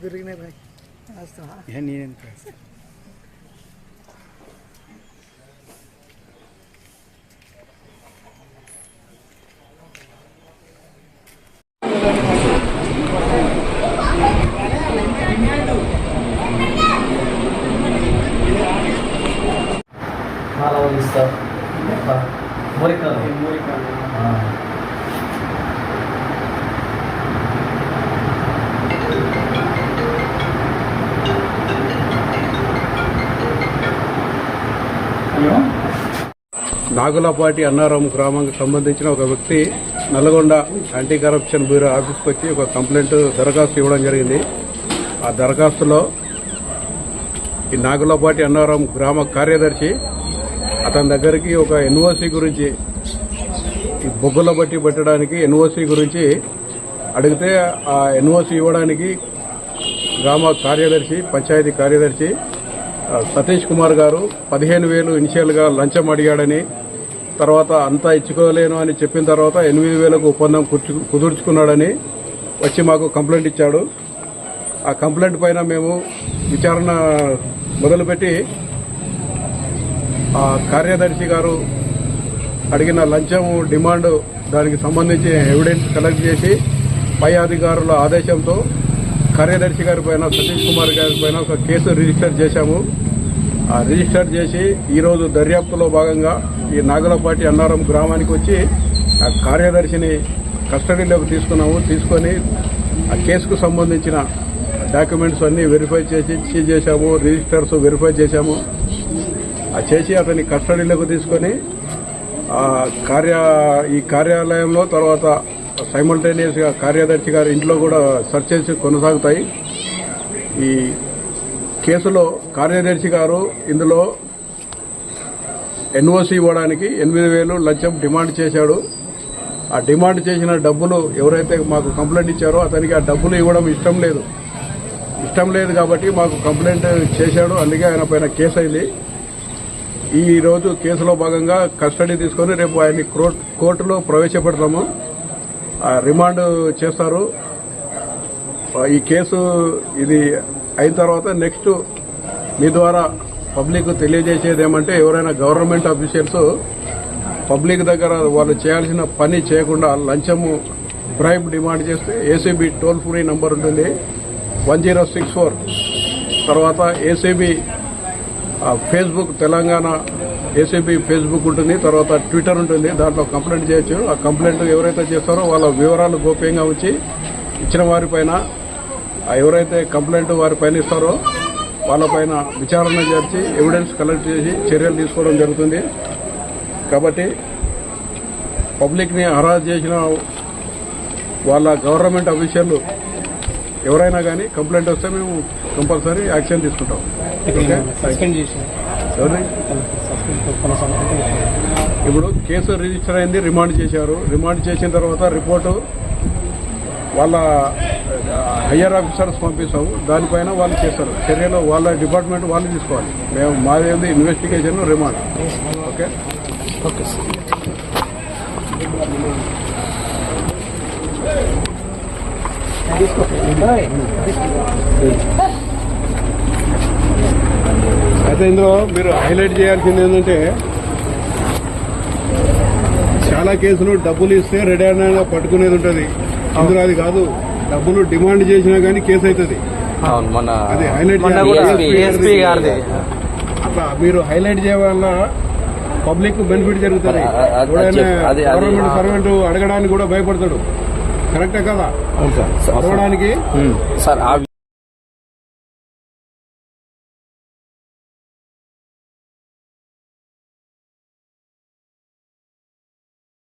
बिरगने भाई आज तो हाँ ये नहीं है Malah bisa apa? Murid kalau? Murid kalau. Nagulapati Annaram గ్రామానికి సంబంధించిన ఒక వ్యక్తి నల్గొండ యాంటీ కరప్షన్ బ్యూరో ఆఫీస్కి వచ్చి ఒక కంప్లైంట్ దరఖాస్తు ఇవ్వడం జరిగింది. ఆ దరఖాస్తులో ఈ నాగులపాటి అన్నారం గ్రామ కార్యదర్శి అతని దగ్గరికి ఒక ఎన్ఓసి గురించి ఈ బొగ్గుల బట్టి పెట్టడానికి ఎన్ఓసి గురించి అడిగితే ఆ ఎన్ఓసి ఇవ్వడానికి గ్రామ కార్యదర్శి పంచాయతీ కార్యదర్శి సతీష్ కుమార్ గారు పదిహేను వేలు ఇనిషియల్గా లంచం అడిగాడని తర్వాత అంతా ఇచ్చుకోలేను అని చెప్పిన తర్వాత ఎనిమిది వేలకు ఒప్పందం కుదుర్చుకున్నాడని వచ్చి మాకు కంప్లైంట్ ఇచ్చాడు. ఆ కంప్లైంట్ పైన మేము విచారణ మొదలుపెట్టి ఆ కార్యదర్శి గారు అడిగిన లంచం డిమాండ్ దానికి సంబంధించి ఎవిడెన్స్ కలెక్ట్ చేసి పై అధికారుల ఆదేశంతో కార్యదర్శి గారి పైన సతీష్ కుమార్ గారి పైన ఒక కేసు రిజిస్టర్ చేశాము. రిజిస్టర్ చేసి ఈరోజు దర్యాప్తులో భాగంగా ఈ నాగలపాటి అన్నారం గ్రామానికి వచ్చి ఆ కార్యదర్శిని కస్టడీలోకి తీసుకున్నాము. తీసుకొని ఆ కేసుకు సంబంధించిన డాక్యుమెంట్స్ అన్నీ వెరిఫై చేసి సీజ్ చేశాము రిజిస్టర్స్ వెరిఫై చేశాము. ఆ చేసి అతని కస్టడీలోకి తీసుకొని ఆ కార్య ఈ కార్యాలయంలో తర్వాత సైమల్టేనియస్గా కార్యదర్శి గారి ఇంట్లో కూడా సెర్చెస్ కొనసాగుతాయి. ఈ కేసులో కార్యదర్శి గారు ఇందులో ఎన్ఓసి ఇవ్వడానికి ఎనిమిది వేలు లంచం డిమాండ్ చేశాడు. ఆ డిమాండ్ చేసిన డబ్బులు ఎవరైతే మాకు కంప్లైంట్ ఇచ్చారో అతనికి ఆ డబ్బులు ఇవ్వడం ఇష్టం లేదు. ఇష్టం లేదు కాబట్టి మాకు కంప్లైంట్ చేశాడు. అందుకే ఆయన పైన కేసు అయింది. ఈరోజు కేసులో భాగంగా కస్టడీ తీసుకొని రేపు ఆయన్ని కోర్టులో ప్రవేశపెడతాము. ఆ, రిమాండ్ చేస్తారు. ఈ కేసు ఇది అయిన తర్వాత నెక్స్ట్ మీ ద్వారా పబ్లిక్ తెలియజేసేది ఏమంటే ఎవరైనా గవర్నమెంట్ ఆఫీషియల్స్ పబ్లిక్ దగ్గర వాళ్ళు చేయాల్సిన పని చేయకుండా లంచము బ్రైబ్ డిమాండ్ చేస్తే ఏసీబీ టోల్ ఫ్రీ నంబర్ ఉంటుంది. వన్ జీరో సిక్స్ ఫోర్ తర్వాత ఏసీబీ ఆ ఫేస్బుక్ తెలంగాణ ఏసీబీ ఫేస్బుక్ ఉంటుంది. తర్వాత ట్విట్టర్ ఉంటుంది. దాంట్లో కంప్లైంట్ చేయొచ్చు. ఆ కంప్లైంట్ ఎవరైతే చేస్తారో వాళ్ళ వివరాలు గోప్యంగా ఉంచి ఇచ్చిన వారిపైన ఎవరైతే కంప్లైంట్ వారిపైన ఇస్తారో వాళ్ళపైన విచారణ జరిచి ఎవిడెన్స్ కలెక్ట్ చేసి చర్యలు తీసుకోవడం జరుగుతుంది. కాబట్టి పబ్లిక్ని హరాజ్ చేసిన వాళ్ళ గవర్నమెంట్ అఫీషియల్ ఎవరైనా కానీ కంప్లైంట్ వస్తే మేము కంపల్సరీ యాక్షన్ తీసుకుంటాం. ఇప్పుడు కేసు రిజిస్టర్ అయింది రిమాండ్ చేశారు. రిమాండ్ చేసిన తర్వాత రిపోర్టు వాళ్ళ హయ్యర్ ఆఫీసర్స్ పంపిస్తాము. దానిపైన వాళ్ళు చేస్తారు. చర్యలు వాళ్ళ డిపార్ట్మెంట్ వాళ్ళు తీసుకోవాలి. మేము మాదేది ఇన్వెస్టిగేషన్ రిమాండ్ ఓకే? ఓకే అయితే ఇందులో మీరు హైలైట్ చేయాల్సింది ఏంటంటే చాలా కేసులు డబ్బులు ఇస్తే రెడీ అయినా పట్టుకునేది ఉంటుంది. ఇందులో అది కాదు. డబ్బులు డిమాండ్ చేసినా కానీ కేసు అవుతుంది అది హైలైట్ అట్లా మీరు హైలైట్ చేయడం వల్ల పబ్లిక్ బెనిఫిట్ జరుగుతుంది గవర్నమెంట్ సర్వెంట్ అడగడానికి కూడా భయపడతాడు కరెక్టే కదా అవును సార్ అడగడానికి సార్